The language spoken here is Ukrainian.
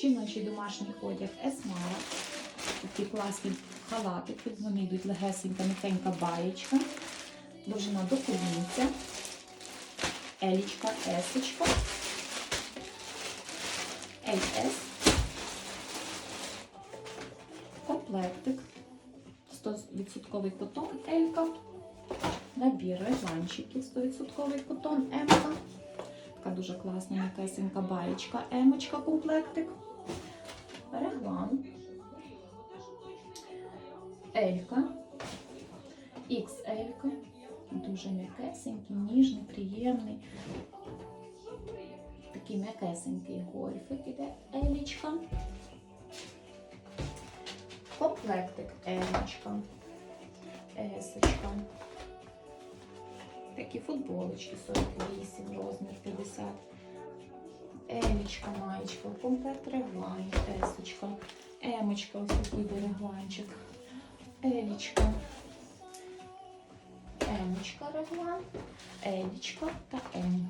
Жіночий домашній одяг Есмара. Такі класні халатики. Вони йдуть легесенька, м'якенька баєчка. Довжина до колінця. Елічка, есочка. LS. Комплектик. 100% котон Елька. Набір регланчиків 100% котон Емка. Така дуже класна м'якесенька баєчка Емочка комплектик. Реглан. Елька. XL. Дуже м'якесенький, ніжний, приємний. Такий м'якесенький гольфик іде Елічка. Комплектик Емочка. Такі футболочки 48, розмір 50. Елічка, маєчка, комплект реглайн, тесочка, Емочка, ось такий регланчик. Елічка. Емочка реглан, Елічка та М.